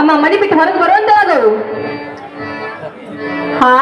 ಅಮ್ಮ ಮನೆ ಬಿಟ್ಟು ಹೊರಗೆ ಬರುವಂತಾಗು. ಹಾ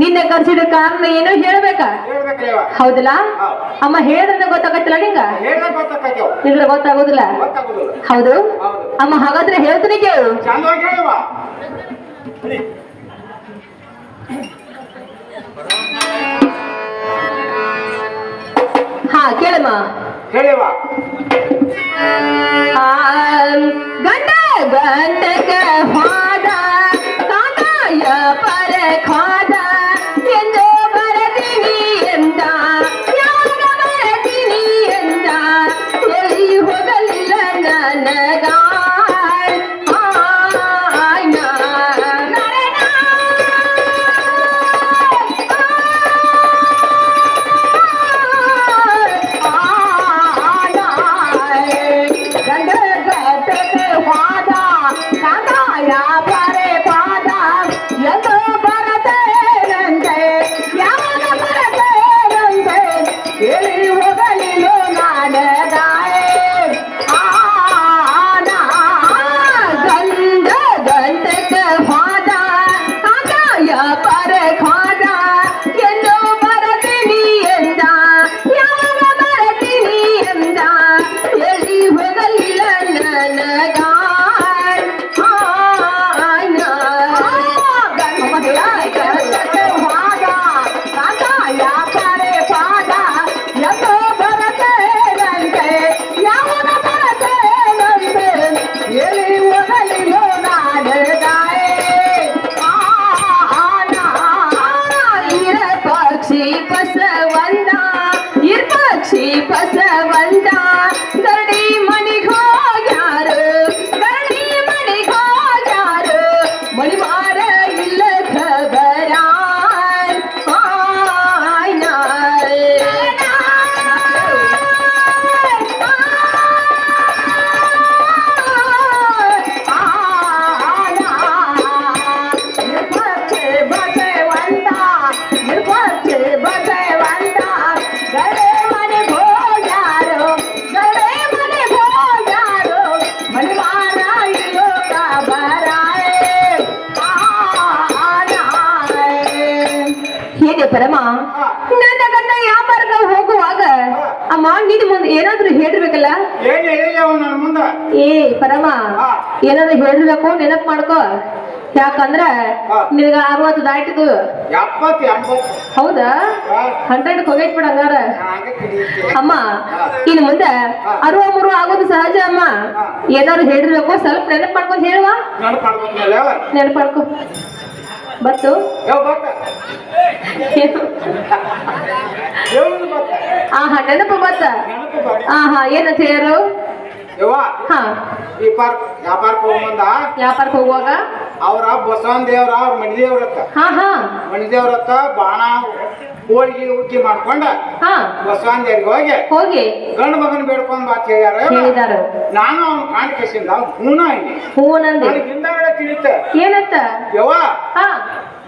ನಿನ್ನೆ ಕರ್ಸಿದ ಕಾರಣ ಏನೋ ಹೇಳ್ಬೇಕಾ? ಹೌದಲ್ಲ? ಅಮ್ಮ ಹೇಳಿದ್ರೆ ಗೊತ್ತಾಗತ್ತಲ್ಲ ನಿಂಗ? ಇದ್ರೆ ಗೊತ್ತಾಗೋದಿಲ್ಲ? ಹೌದು. ಅಮ್ಮ ಹಾಗಾದ್ರೆ ಹೇಳ್ತೀನಿ ಕೇಳು. ಹಾ ಕೇಳಮ್ಮ. ಗಂಡ ಗಂಡಕ ಹೋದ ಕಾದಾಯ te passa. ಪರಮ ಏನಾದ್ರು ಹೇಳಿರ್ಬೇಕು ನೆನಪು ಮಾಡ್ಕೋ. ಯಾಕಂದ್ರೆ ನಿನಗ ಅರವತ್ತು ದಾಟಿದು ಹೌದಾ? ಹಂಡ್ರೆಡ್ ಹೋಗೈತ್ ಬಿಡ ಹಂಗಾರ. ಅಮ್ಮ ಇನ್ನು ಮುಂದೆ ಅರುವ ಮೂರು ಆಗೋದು ಸಹಜ ಅಮ್ಮ. ಏನಾದ್ರು ಹೇಳಿರ್ಬೇಕು ಸ್ವಲ್ಪ ನೆನಪು ಮಾಡ್ಕೊಂಡು ಹೇಳುವ. ನೆನಪು ಮಾಡ್ಕೋ. ಬತ್ತು ಆಹಾ ನೆನಪು ಬತ್ತ ಆಹಾ ಏನಂತ ಹೇಳು? ಹಾ. ಈ ಪಾರ್ಕ್ ವ್ಯಾಪಾರಕ್ಕೆ ಹೋಗ್ಬಂದ ವ್ಯಾಪಾರಕ್ಕೆ ಹೋಗುವಾಗ? ಅವ್ರ ಬಸವನ್ ದೇವ್ರ ಅವ್ರ ಮಣಿದೇವ್ರತ್ತ ಹಾ ಹಾ. ಮಣಿದೇವ್ರತ್ತ ಬಾಣ ಹೋಳಿಗೆ ಉಕ್ಕಿ ಮಾಡ್ಕೊಂಡ ಹಾ. ಬಸವನ್ ದೇವ್ರಿಗೆ ಹೋಗಿ. ಹೋಗಿ. ಗಂಡ ಮಗನ್ ಬೇಡ್ಕೊಂಡ್ ಬಾತ್ ಹೇಳ್ಯಾರ ಹೇಳಿದಾರು. ನಾನು ಅವ್ನ ಕಾಣ್ ಕೇಸಿಂದ ಅವ್ನ ಹೂನ ಇಲ್ಲಿ ಹೂ ನಂದಿ ನನಗೆ ಹಿಂದಾಗಡೆ ತಿಳಿತ. ಏನಂತ? ಯವ್ವ ಹಾ.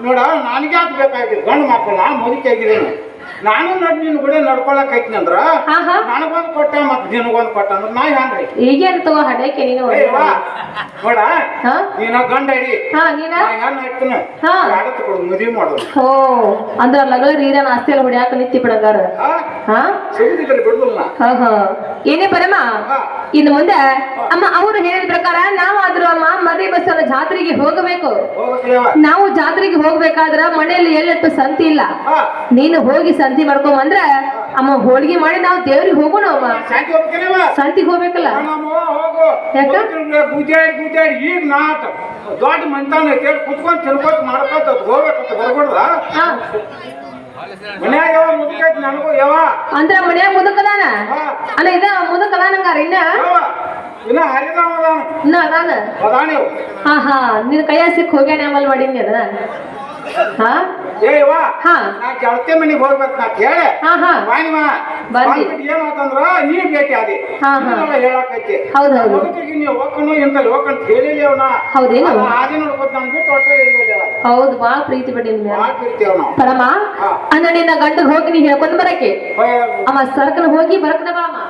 ನೋಡ ನನಗೆ ಯಾಕೆ ಬೇಕಾಗಿತ್ತು ಗಂಡು ಮಕ್ಕಳು ನಾನು ಮುದುಕಿ ಆಗಿದ್ದೀನಿ ನಾನು ನಡ್ ನಿನ್ ಕೂಡ ನಡ್ಕೊಳಕ್ ಐತಿ ಅಂದ್ರ ಹಾ ಹಾ. ನನಗೊಂದು ಕೊಟ್ಟ ಮತ್ ನಿನಗೊಂದು ಕೊಟ್ಟ ಅಂದ್ರೆ ನಾ ಹೆಂಗ್ರಿ ಈಗೇನ್ ತಗೋ ಹಡಕ್ಕೆ ನೀನು? ನೋಡ ಹಾ? ನೀನ ಗಂಡ ಹಿಡಿ ಹಾ ನೀನ? ನಾ ಹೆಣ್ಣು ಇಡ್ತೀನಿ ಹಾ. ಯಾಡ ತಗೊಂಡು ಮದುವೆ ಮಾಡೋದು. ಓ ಅಂದ್ರ ಲಗಳ ರೀರ ಆಸ್ತಿ ಎಲ್ಲ ಹೊಡ್ಯಾಕ ನಿತ್ತಿ ಬಿಡಂಗಾರ. ಹಾ? ಹಾ? ಸಿಗುದಿದ್ರೆ ಬಿಡುದಿಲ್ಲ. ನಾ ಹಾ ಹಾ. ಏನೇ ಬರಮ್ಮ ಹಾ. ಇನ್ನು ಮುಂದೆ ಅಮ್ಮ ಅವರು ಹೇಳಿದ ಪ್ರಕಾರ ನಾವಾದ್ರೂ ಅಮ್ಮ ಮರಿ ಬಸವನ ಜಾತ್ರೆಗೆ ಹೋಗಬೇಕು. ಹೋಗ್ಬೇಕಲೇವ ನಾವು ಜಾತ್ರೆಗೆ ಹೋಗ್ಬೇಕಾದ್ರ ಮನೆಯಲ್ಲಿ ಎಲ್ಲಟ್ಟು ಸಂತಿ ಇಲ್ಲ. ಹಾ. ನೀನು ಹೋಗಿ ಸಂತಿ ಮಾಡ್ಕೊಂಬಂದ್ರೆ ಬಂದ್ರ ಅಮ್ಮ ಹೋಳಿಗೆ ಮಾಡಿ ನಾವು ದೇವ್ರಿಗೆ ಹೋಗೋಣ ಅಮ್ಮ. ಸಂತಿಗೆ ಹೋಗ್ಬೇಕಲ್ಲ? ಯಾಕ? ಗುದ್ದಾಡಿ ಈಗ ನಾಟ ದೊಡ್ಡ ಮಂತಾನ ಕೇಳಿ ಕುತ್ಕೊಂಡು ತಿನ್ಕೋತ ಮಾಡ್ಕೋತ ಹೋಗ್ಬೇಕಂತ ಬರ್ಬಿಡ್ದ ಮನ್ಯಾಗ ಯಾವ ಮುದುಕೈತಿ ನನಗೂ? ಯಾವ? ಅಂದ್ರ ಮನ್ಯಾಗ ಮುದಕದಾನ ಅಲ್ಲ ಇದ ಮುದಕದಾನಂಗಾರ ಇನ್ನ? ಇನ್ನ ಹರಿದಾವ ಅದಾನ? ಇನ್ನ ಅದಾನ? ಅದಾನಿ. ಹಾ ಹಾ. ನಿನ್ ಕೈಯ ಸಿಕ್ಕ ಹೋಗ್ಯಾನ ಅಮಲ್ ಮಾಡೀನಿ ಅದ ಹಾ? ಏ ಹಾ. ನಾ ಗೆಳತಿ ಮನೆಗೆ ಹೋಗ್ಬೇಕು ಅಂತ ಕೇಳಿ ಹಾ ಹಾ. ನೀ ಭೇಟಿ ಆದಿ. ಹಾ, ಹೇಳಾಕೈತಿ ಹೌದ್ ನೀವು ಹೋಗ್ಕೊಂಡು ಇಂತಲ್ಲಿ ಹೋಗ್ಕೊಂಡ್ ಹೇಳಿಲ್ಲ ಅವನ ಹೌದೇನು? ಆದಿ ನೋಡ್ಕೊತ ಇರ್ಲಿಲ್ಲ ಅವ. ಹೌದು ಬಾಳ ಪ್ರೀತಿ ಬಿಡಿ ನಿನ್ ಮ್ಯಾಲ. ಭಾಳ ಕಿರ್ತೀವ್ ನಾವು. ಪರಮ ಹಾ. ಅನ್ನ ನಿನ್ನ ಗಂಡಗ್ ಹೋಗಿ ನೀ ಹೇಳ್ಕೊಂಡ್ ಬರಕ್ಕೆ. ಅಮ್ಮ ಸರ್ಕಲ್ ಹೋಗಿ ಬರಕನ ಬಾ ಅಮ್ಮ.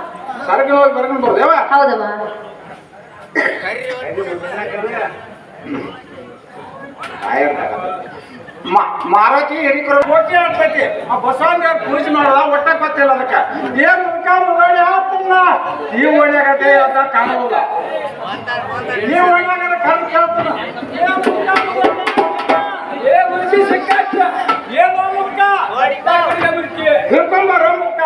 ಸರಕು ಹೋಗಿ ಬರ್ಕೊಂಡು ಬರ್ದೇವ ಹೌದಮ್ಮ. ಮಾರಾಕಿ ಹಿರಿಕರು ಓಕೆ ಆಗ್ತೈತಿ. ಆ ಬಸವಣ್ಣ ಪೂಜೆ ಮಾಡದ ಒಟ್ಟ ಗೊತ್ತಿಲ್ಲ ಅದಕ್ಕೆ. ಏನ್ ಮುಖ ಮುಗಾಡಿ ಆತನ್ನ ಈ ಒಳ್ಳೆಗತೆ ಅಂತ ಕಾಣೋದಿಲ್ಲ ಈ ಒಳ್ಳೆಗದ ಕಣ್ ಕೇಳ್ತಾನ ಏನ್ ಮುಖ ಏ ಮುದುಕಿ ಸಿಕ್ಕಾಚ ಏನೋ ಮುಖ? ಹಿಡ್ಕೊಂಬಾರ ಮುಖ.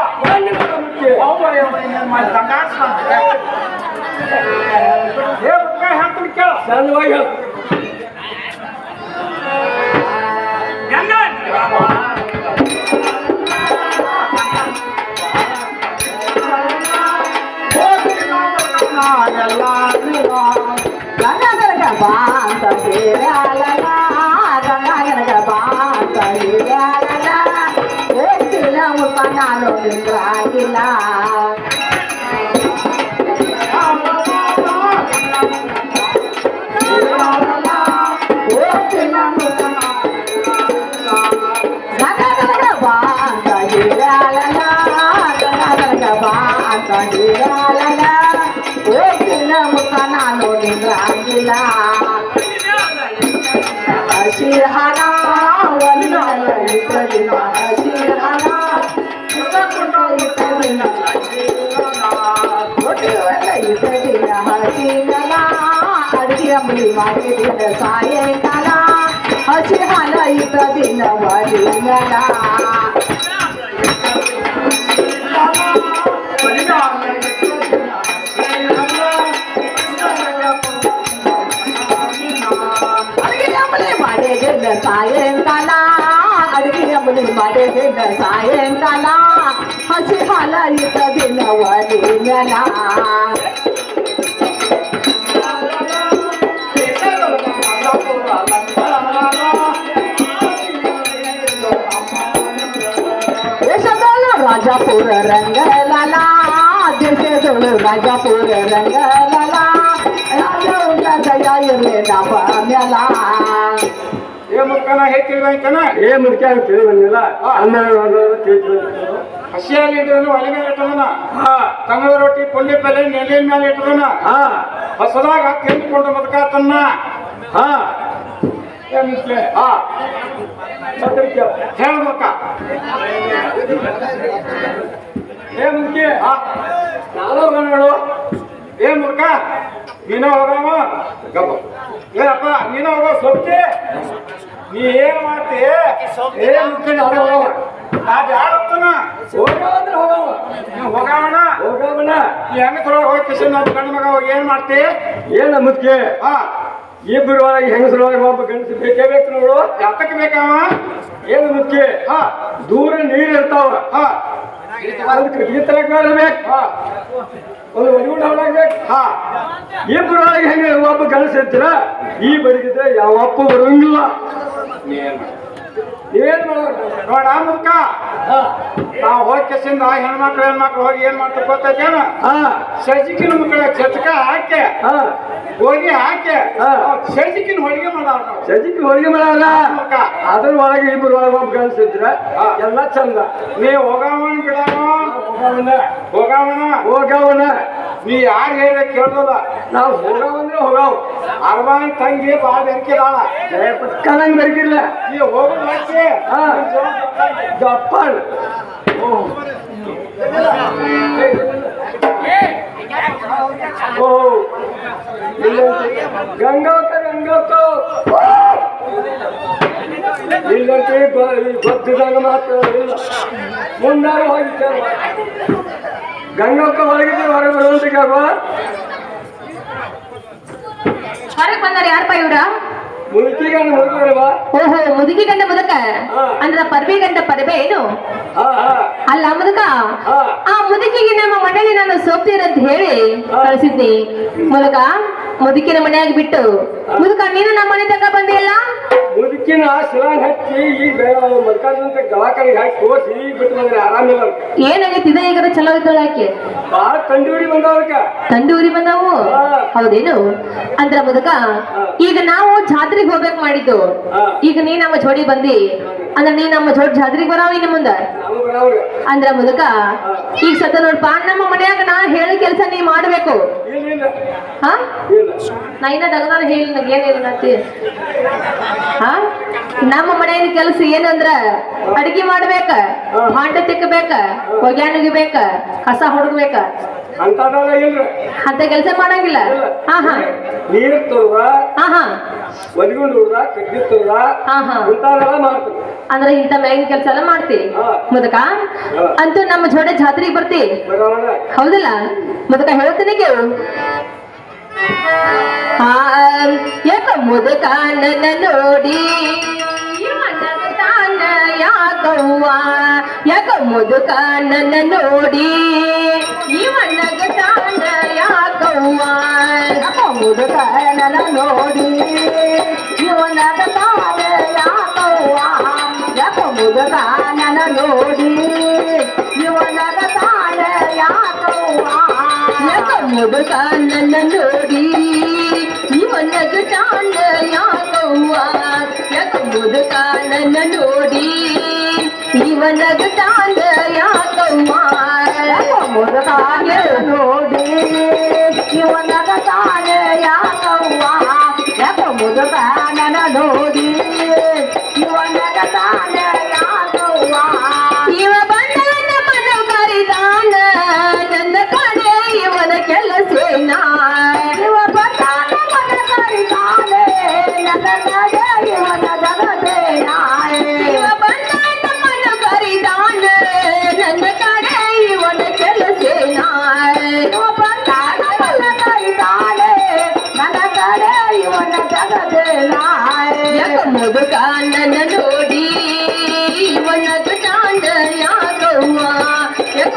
ಏ ಮುಖ ಹೇಳ್ತೀನಿ ಕೇಳ ಸಣ್ಣವಾಗಿ ಹೇಳು. वाली मागे दिन सायंकाला अशी हालईत दिन वडिंगला सायंकाला अडगी मुली. मागे दिन सायंकाला अशी हालईत दिन वडिंगला ಇಬ್ಬರಿಲ್ಲ ಬಡಿಯಲ್ಲ ದೇಶದಳು ರಾಜಾಪುರ ರಂಗಲಾಲ ದೇಶದಳು ರಾಜಾಪುರ ರಂಗಲಾಲ ದಯ ಇರಲಿ ನಮ್ಮ ಮ್ಯಾಲ ಏ ಮುಖನ ಹೇಳ್ತಿರ್ಬೇಕನ ಏ ಮುದುಕಿ ಅಂತ ತಿಳಿ ಬಂದಿಲ್ಲ ಹನ್ನೆರಡು ತಿಳಿ ಬಂದಿಲ್ಲ ಹಸಿಯಲ್ಲಿ ಇಟ್ಟಿದ್ರು ಒಲೆ ಮೇಲೆ ಇಟ್ಟದನ ಹಾ ತಂಗದ ರೊಟ್ಟಿ ಪುಂಡಿ ಪಲ್ಲೆ ನೆಲೆಯ ಮೇಲೆ ಇಟ್ಟದನ ಹಾ ಹೊಸದಾಗ ತಿಂದುಕೊಂಡು ಬದುಕಾತನ್ನ ಹಾ ಏ ಮುದುಕಿ ಹಾ ಪತ್ರಿಕೆ ಹೇಳ್ಬೇಕ? ಏ ಮುದುಕಿ ಹಾ ನಾನು ನೋಡು. ಏ ಮುರ್ಕ ನೀನ ಹೋಗವ ಗಬ್ಬ ಏ ಅಪ್ಪ ನೀನ ಹೋಗೋ ಸೊಪ್ಪಿ ನೀ ಏನ್ ಮಾಡ್ತಿ? ಏ ಮುದುಕಿ ನಾನು ಹೋಗವ ನಾ ಬ್ಯಾಡತ್ತನ ಹೋಗವ ಅಂದ್ರೆ ಹೋಗವ ನೀವು ಹೋಗವಣ ಹೋಗವನ ನೀ ಹೆಂಗ ತೊಳಗ ಹೋಗಿ ಕಿಶನ್ ಗಂಡ ಮಗ ಹೋಗಿ ಏನ್ ಮಾಡ್ತಿ? ಏನ ಮುದ್ಕೆ ಹಾ ಇಬ್ಬರು ಒಳಗೆ ಹೆಂಗಸರೊಳಗೆ ಒಬ್ಬ ಗಂಡಸ ಬೇಕೇ ಬೇಕು ನೋಡು. ಯಾತಕ್ಕೆ ಬೇಕಾವ? ಏನು ಮುಖ್ಯ? ಹಾ. ದೂರ ನೀರು ಇರ್ತಾವ. ಹಾ. ಬೇಕು. ಹಾ. ಒಂದು ಹಾ. ಹೆಂಗೆ ಒಬ್ಬ ಗಂಡಸ ಇರ್ತೀರ? ಈ ಬಡಿಗಿದ್ರೆ ಯಾವ ಅಪ್ಪ ಬರುವಂಗಿಲ್ಲ ನೀವೇನ್ ಮಾಡೋದು? ನೋಡ ಮುಖ. ನಾವು ಹೋಗಿ ಕೆಸಿಂದ ಹೆಣ್ಮಕ್ಳು ಹೆಣ್ಮಕ್ಳು ಹೋಗಿ ಏನ್ ಮಾಡ್ತಾರೆ ಗೊತ್ತೈತೇನ ಸಜಿಕಿನ ಮಕ್ಕಳ ಚಟಕ ಹಾಕೆ ಹಾ. ಹೋಗಿ ಹಾಕೆ ಸಜಿಕಿನ ಹೋಳಿಗೆ ಮಾಡಾರ ನಾವು. ಸಜ್ಜಿಗೆ ಹೋಳಿಗೆ ಮಾಡಲ್ಲ ಮುರ್ಕ ಅದ್ರ ಒಳಗೆ ಇಬ್ಬರು ಒಳಗೆ ಒಬ್ಬ ಗಂಡಸ ಎಲ್ಲ ಚಂದ. ನೀ ಹೋಗವನ್ ಬಿಡವ ಹೋಗವನ. ಹೋಗವನ? ನೀ ಯಾರು ಹೇಳ ಕೇಳ್ದಲ್ಲ. ನಾವು ಹೋಗವಂದ್ರೆ ಹೋಗವ್. ಅರ್ವಾನ್ ತಂಗಿ ಬಾಳ ಜಯ ಪಟ್ಕನಂಗ್ ನೀ ಹೋಗುದು ಹಾ. ಜಪ್ಪಾನ್ ಓ. ಗಂಗಾಕ ಗಂಗಾಕ ಇಲ್ಲಂತೆ ಗೊತ್ತಿದಾಗ ಮಾತ್ರ ಮುಂದಾರು ಹೋಗಿದ್ದಾರೆ ಗಂಗಾಕ ಒಳಗಿದ್ರೆ ಹೊರಗೆ ಬರುವಂತಿಗಾಗ ಹೊರಗೆ ಬಂದಾರ ಯಾರಪ್ಪ ಇವ್ರ? ಮುದುಕಿಗೆ ಮುದುಕಲ್ವಾ ಓಹೋ ಮುದುಕಿ ಗಂಡ ಮುದಕ? ಹಾ. ಅಂದ್ರ ಪರ್ಬಿ ಗಂಡ ಪರ್ಬೆ ಏನು? ಅಲ್ಲ ಮುದುಕ? ಆ ಮುದುಕಿಗೆ ನಮ್ಮ ಮನೇಲಿ ನಾನು ಸೋಪ್ತೀರಂತ ಹೇಳಿ. ಕಳಿಸಿದ್ನಿ. ಮುದುಕ ಮುದುಕಿನ ಮನೆಯಾಗಿ ಬಿಟ್ಟು. ಮುದುಕ ನೀನು ನಮ್ಮ ಮನೆ ತನಕ ಬಂದಿಲ್ಲ ಮುದುಕಿನ ಶಿಲಾನ್ ಹಚ್ಚಿ ಈಗ ಮಲ್ಕಾದಂತ ದವಾಖಾನಿಗೆ ಹಾಕಿ ತೋರಿಸಿ ಬಿಟ್ಟು ಬಂದ್ರೆ ಆರಾಮಿಲ್ಲ. ಏನಾಗೈತಿ ಇದ ಈಗ ಚಲೋ ಇದ್ದಳ ಆಕೆ ಭಾಳ ತಂಡೂರಿ ಬಂದವಕ್ಕ ತಂಡೂರಿ ಬಂದಾವು. ಹೌದೇನು? ಅಂದ್ರ ಮುದುಕ ಈಗ ನಾವು ಜಾತ್ರೆಗೆ ಹೋಗ್ಬೇಕು ಮಾಡಿದ್ದು. ಈಗ ನೀ ನಮ್ಮ ಜೋಡಿ ಬಂದಿ. ಅಂದ್ರ ನೀ ನಮ್ಮ ಜೋಡಿ ಜಾತ್ರೆಗೆ ಬರಾವ ಇನ್ನು ಮುಂದ? ಅಂದ್ರ ಮುದುಕ ಈಗ ಸತ ನೋಡ್ಪ ನಮ್ಮ ಮನೆಯಾಗ ನಾ ಹೇಳಿ ಕೆಲಸ ನೀ ಮಾಡ್ಬೇಕು. ಹಾ? ನಾ ಇನ್ನ ತಗದಾರ ಹೇಳಿ ನನಗೆ ಹಾ? ನಮ್ಮ ಮನೆಯ ಕೆಲಸ ಏನಂದ್ರ ಅಡಿಗೆ ಮಾಡ್ಬೇಕ ಹೊಂಡ ತಿಕ್ಕಬೇಕ ಹೊಗ್ಯಾನುಗಿಬೇಕ ಕಸ ಹುಡುಗ್ಬೇಕ. ಅಂತ ಕೆಲಸ ಮಾಡಂಗಿಲ್ಲ? ಹಾ ಹಾ. ನೀರ್ ಹಾ ಹಾ. ಒದಗೊಂಡು ಕಡ್ಡಿ ಹಾ ಹಾ. ಮಾಡ್ತೀವಿ. ಅಂದ್ರೆ ಇಂತ ಮ್ಯಾಗಿನ ಕೆಲಸ ಎಲ್ಲ ಮಾಡ್ತಿ ಮುದಕ? ಅಂತೂ ನಮ್ಮ ಜೋಡೆ ಜಾತ್ರೆಗೆ ಬರ್ತಿ ಹೌದಿಲ್ಲ? ಮುದಕ ಹೇಳ್ತೀನಿ ಕೇಳು. ಯಾಕ ಮುದಕ ನನ್ನ ನೋಡಿ. ನಗತಾನ ಯಾಕವ್ವ? ಯಾಕ ನೋಡಿ. ಇವ ನಗತಾನ ಯಾಕವ್ವ ನೋಡಿ. ಇವನದ ತಾನೆ ಯಾಕವ್ವ ನೋಡಿ. ಯಾಕ ಮುದುಕ ನನ್ನ ನೋಡಿ ಇವ ನಗತಾನ ಯಾಕವ್ವ ಯಾಕ ಮುದುಕ ನನ್ನ ನೋಡಿ ಇವ ನಗತಾನ ಯಾಕವ್ವ ಯಾಕ ಮುದುಕ ನೋಡಿ ಜಗದೇನ ಯಾಕ ಮುದುಕ ನನ್ನ ನೋಡಿ ಇವನ ತಾಂಡ ಯಾಕವ್ವ ಯಾಕ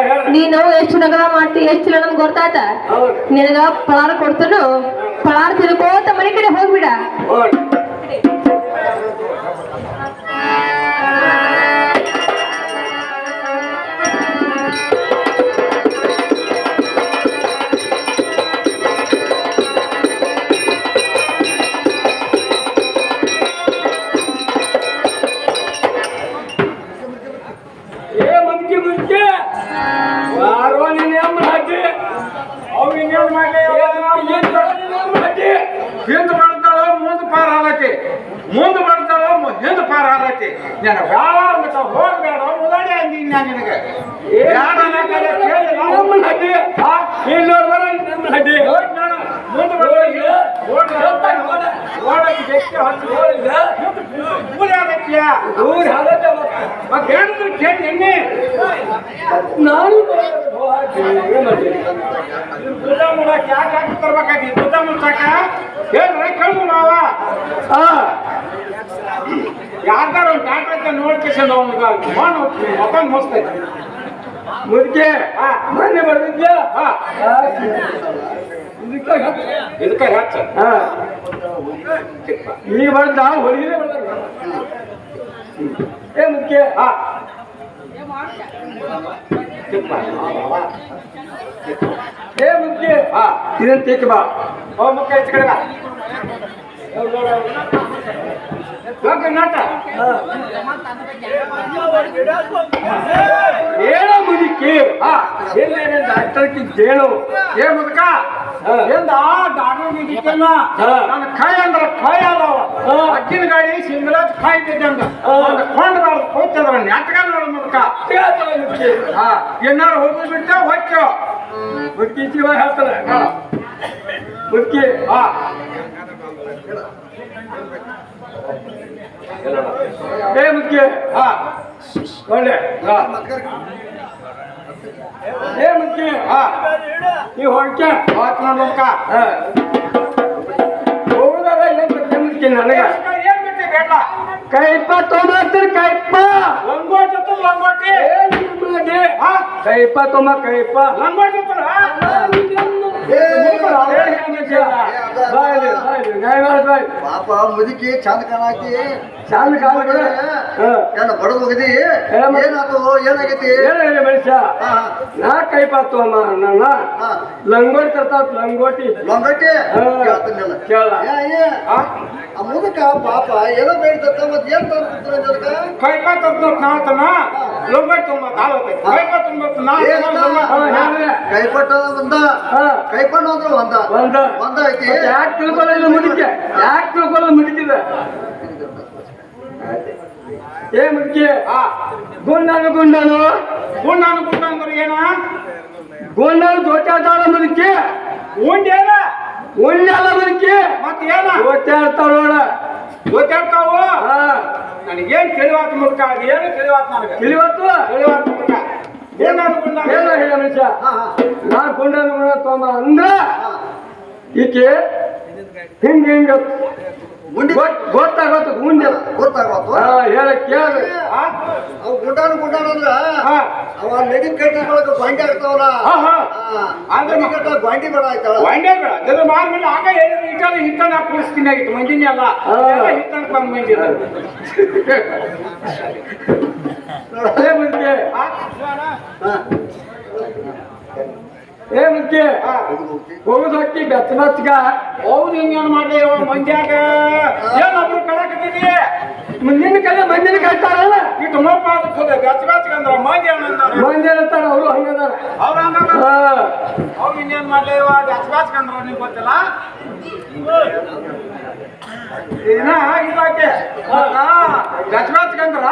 ಹೇಳ್ರಿ ನೀನು ಎಷ್ಟು ನಗರ ಮಾಡ್ತಿ ಎಷ್ಟು ನಮ್ಗೆ ಗೊತ್ತಾತ ಹೌದು ನಿನಗ ಪಳಾರ ಕೊಡ್ತಾನು ಪಳಾರ ತಿನ್ಕೋತ ಮನೆ ಕಡೆ ಹೋಗ್ಬಿಡ ಮುಂಚೆ ಯಾರೋ ನೀನ್ ಏನ್ ಹಾಕಿ ಅವು ಇನ್ನೇನ್ ಮಾಡಿ ಹಿಂದ್ ಮಾಡ್ತಾಳ ಮುಂದ್ ಪಾರ ಆದತಿ. ಮುಂದ್ ಮಾಡ್ತಾಳ ಹಿಂದ್ ಪಾರ ಆದತಿ. ನಾನು ಅಂತ ಹೋಗ್ಬೇಡ ಮುದಾಡಿ ಅಂದಿನಿ ನಾನು ನಿನಗೆ. ಬ್ಯಾಡ ಅನ್ನೋ ಕಡೆ ಕೇಳಿ ನಾವು ನಮ್ಮ ಹಡ್ಡಿ ಹಾ? ಇಲ್ಲಿ ಹಡ್ಡಿ ನೋಡು, ಹೇಳಿದ್ರು ಕೇಳಿ ಎಣ್ಣೆ ನಾನು ದುಡ್ಡ ಮುಡಕ್ ಯಾಕೆ ಹಾಕಿ ತರ್ಬೇಕಾಗಿ ದುಡ್ಡ ಮುಡ್ಸಕ ಹೇಳ್ರೆ ಕೇಳು ಮಾವ ಹಾ. ಯಾರ್ದಾರ ಒಂದು ಟ್ಯಾಕ್ಟರ್ ನೋಡ್ಕೇಸಂದ ಅವ್ನಿಗೆ ಮಣ್ಣು ಮತ್ತೊಂದು ಮಸ್ತೈತಿ ಮುದ್ಕೆ. ಮೊನ್ನೆ ಬರ್ತಿದ್ಯ ಹಾ. ಇದಕ್ಕೆ ಹೆಚ್ಚ. ಹಾ. ಈಗ ಹೊರಗಿದೆ ಏ ಮುಖ್ಯ ಹಾ. ಏ ಮುಖ್ಯ ಹಾ. ಇದನ್ನ ತೆಕ್ಕ ಬಾ. ಅವ ಮುಖ್ಯ ಹೆಚ್ಚು ಕಡೆ ನಾಟ. ಏನ ಮುದುಕಿ. ಹಾ. ಎಲ್ಲ ಡಾಕ್ಟರ್ಗೆ ಜೇನು ಏ ಮುದುಕ. ಎಂದ ಡಾಕ್ಟರ್ ನಿಧಿಕೇನ ಹಾ. ನನ್ನ ಕೈ ಅಂದ್ರೆ ಕೈ ಅದಾವ. ಅಕ್ಕಿನ ಗಾಡಿ ಸಿಂಗಲಾಜ್ ಕಾಯ್ತಿದ್ದಂಗ ಒಂದು ಕೊಂಡ್ ಬಾರ್ದು ಹೋಗ್ತದ್ರ ನೆಟ್ಗ ನೋಡ ಮುದ್ಕ ಏನಾರು ಹೋಗಿ ಬಿಟ್ಟ ಹೊಚ್ಚು. ಮುದುಕಿ ಜೀವ ಹೇಳ್ತಾನೆ ಬುಕ್ಕಿ ಹಾ. ಏ ಮುದ್ಕೆ ಹಾ. ಒಳ್ಳೆ ಹಾ. ಏ ಮುದ್ಕೆ ಹಾ. ನೀವು ಹೊರಕೆ ಹೋತ್ ನೋಡ್ ಮುದ್ಕ ಹೋಗುದಾರ ಏನ್ ಗೊತ್ತೇ ಮುದುಕಿ ನನಗ ಏನ್ ಬಿಟ್ಟಿ ಬೇಡ ಕೈಪ ತೊಗೊಂಬರ್ತೀರಿ ಕೈಪ ಲಂಗೋಟಿ ಹತ್ತು ಲಂಗೋಟಿ ಏನ್ ಮಾಡಿ ಹಾ ಕೈಪ ತೊಂಬ ಕೈಪ ಲಂಗೋಟಿ ಹತ್ತಲ್ಲ ಬಾಯ್ಲಿ ಬಾಯ್ಲಿ ನ್ಯಾಯ ಮಾಡಿ ಬಾಯ್ ಪಾಪ ಮುದುಕಿ ಚಂದ ಕಾಣಾಕಿ ಚಂದ ಕಾಲ ಏನ ಬಡದ್ ಹೋಗದಿ? ಏನ- ಏನಾತು? ಏನಾಗೈತಿ? ಏನ ಹೇಳಿ ಮನುಷ್ಯ. ಹಾ, ನಾ ಪಾತು ಅಮ್ಮ ನನ್ನ. ಲಂಗೋಟಿ ತರ್ತಾವ ಲಂಗೋಟಿ. ಲಂಗೋಟಿ. ಕೇಳ. ಆ. ಮುದುಕ ಪಾಪ ಏನೋ ಬೇಡ್ತಕ್ಕ ಮತ್ ಏನ್ ತಂದ್ಬಿಡ್ತಾರೆ ಅದಕ್ಕ ಕೈ ತಂದ್ ನಾತನ ಲಂಗೋಟಿ ತುಂಬ ಕಾಲ ಕೈಕ ತುಂಬ ನಾ ಹಾ, ಹೇಳ್ರಿ. ಕೈಪಟ್ಟ ಒಂದ. ಹಾ. ಕೈಪಣ್ಣ ಅಂದ್ರೆ ಒಂದ. ಒಂದ. ಒಂದ ಐತಿ. ಯಾಕೆ ತಿಳ್ಕೊಳ್ಳಲ್ಲ ಮುದುಕೆ? ಯಾಕೆ ತಿಳ್ಕೊಳ್ಳ ಮುದುಕಿದ? ಏ ಮುಖ್ಯ ಗುಂಡನು ಗುಂಡನು ಗುಂಡನು ಗುಂಡನು ಏನ? ಗುಂಡನು ಜೋತಾಡ್ತಾಳ ಮುದುಕಿ. ಉಂಡೇನ? ಉಂಡಲ್ಲ ಮುದುಕಿ. ಮತ್ತೆ ಏನ ಜೋತಾಡ್ತಾಳ ನೋಡ. ಗೊತ್ತಾಡ್ತಾವ ಹಾ. ನನಗೇನ್ ತಿಳಿವಾತ್ ಮುದ್ಕ? ಅದು ಏನು ತಿಳಿವಾತ್ ನನಗೆ? ತಿಳಿವತ್ತು ತಿಳಿವಾತ್ ಮುದ್ಕ. ಗುಂಡಾನು ಗುಂಡ ಏನ ಹೇಳ ಮನುಷ್ಯ. ನಾನು ಗುಂಡನು ಗುಂಡ ತೊಂಬ ಅಂದ್ರ ಈಕೆ ಹಿಂಗ ಹಿಂಗ ಗುಂಡಿ ಗೊತ್- ಗೊತ್ತಾಗತ್ತು ಗುಂಡಿ. ಗೊತ್ತಾಗತ್ತು ಹಾ ಹೇಳ ಕೇಳಿ. ಅವ್ ಗುಂಡಾನು ಗುಂಡಾನ ಅಂದ್ರ ಹಾ. ಅವ ನಡಿ ಕಟ್ಟಿದೊಳಗ ಹಾ. ಅಂದ್ರೆ ನಡಿ ಕಟ್ಟ ಗ್ವಾಂಡಿ ಬೇಡ ಆಯ್ತಾಳ. ಒಂದೇ ಬೇಡ. ಅದ್ರ ಮಾಡ್ಮೇಲೆ ಆಗ ಹೇಳಿದ್ರು ಇಟ್ಟಲ್ಲಿ ಹಿಟ್ಟನ ಕೂರಿಸ್ತೀನಿ ಆಗಿತ್ತು ಮಂದಿನಿ ಅಲ್ಲ. ಹಾ. ಹಿಟ್ಟನ ಬಂದ್ ಮಂದಿ. ಮುದುಕೆ ಹಾ ಹಾ. ಏ ಮುದುಕೆ ಹೋಗುದು ಹೊಕ್ಕಿ ಬೆಚ್ಚ ಬೆಚ್ಚಗ ಹೌದು ಹಿಂಗೇನ್ ಮಾಡ್ಲಿ ಇವ ಮಂದ್ಯಾಗ? ಏನೊಬ್ರು ಕಳಕತ್ತಿದಿ ನಿನ್ನ ಕಡೆ ಮಂದಿನ ಕಟ್ತಾರಲ್ಲ ಇಟ್ಟು ಮಪ್ಪ ಅದಕ್ಕೆ ಬೆಚ್ಚ ಬೆಚ್ಚಗ ಅಂದ್ರ ಮಂದಿ ಏನಂದಾರ ಮಂದಿ ಹೇಳ್ತಾರ ಅವರು ಹಂಗದಾರ ಅವ್ರ ಹಂಗಂದ್ರ ಅವ್ರು ಇನ್ನೇನ್ ಮಾಡ್ಲಿ ಬೆಚ್ಚ ಬೆಚ್ಚಗ ಅಂದ್ರ ನಿಂಗೆ ಗೊತ್ತಿಲ್ಲ? ಇನ್ನ ಇದಾಕೆ ಬೆಚ್ಚ ಬೆಚ್ಚಗ ಅಂದ್ರ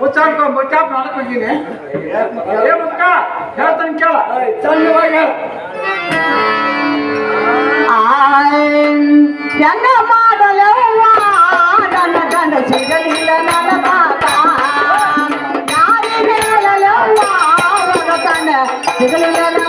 ಹುಚ್ಚಾಕ ಮುಚ್ಚಾಪ್ ನಾಲ್ಕು ಹೋಗಿನಿ ಏ ಮುದ್ಕ ಹೇಳ್ತಾನೆ ಕೇಳ ಚಂದವಾಗಿ ಹೇಳ ಹೆಂಗ ಮಾಡಲವ್ವ ನನ್ನ ಗಂಡ ಸಿಗಲಿಲ್ಲ ನನ್ನ ಮಾತ ಯಾರಿಗೆ ಹೇಳಲವ್ವ ಅವನ ಗಂಡ ಸಿಗಲಿಲ್ಲ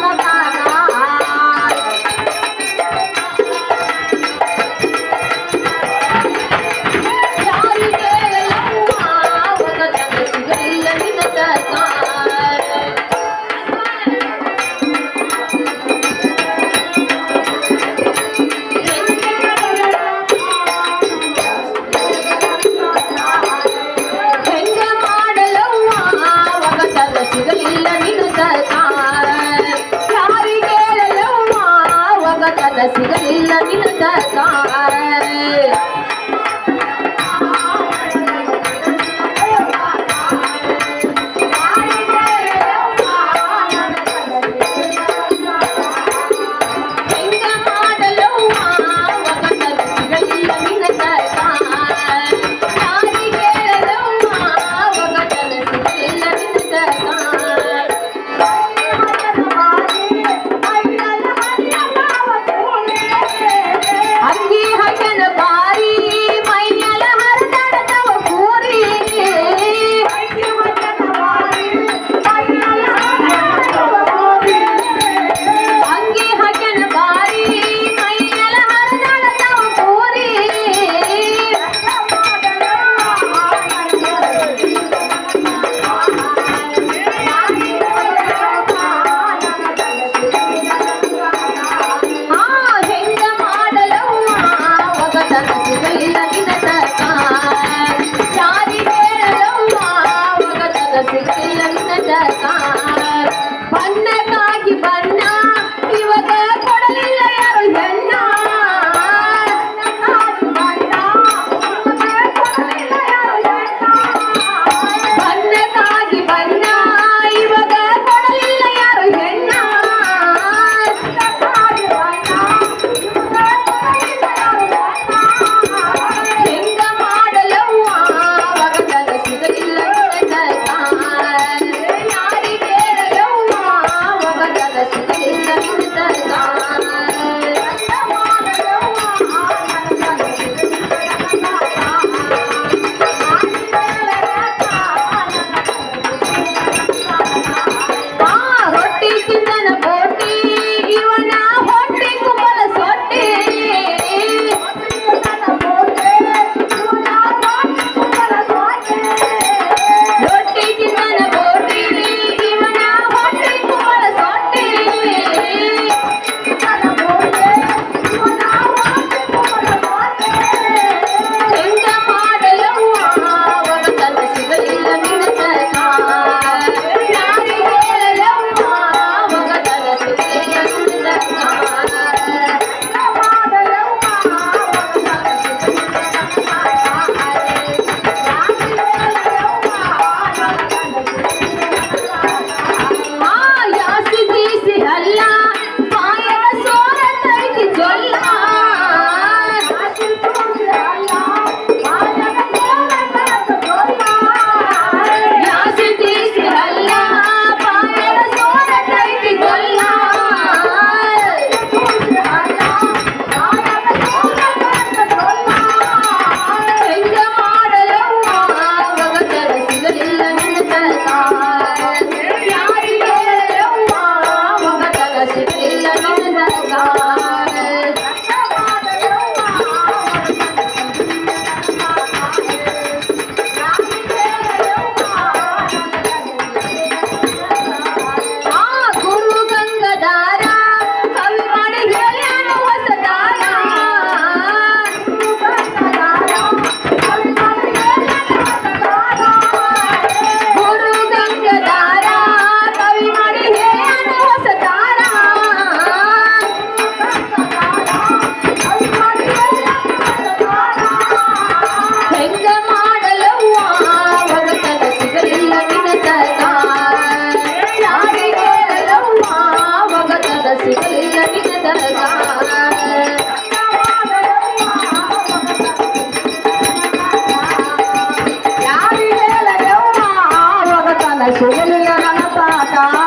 Ini nih.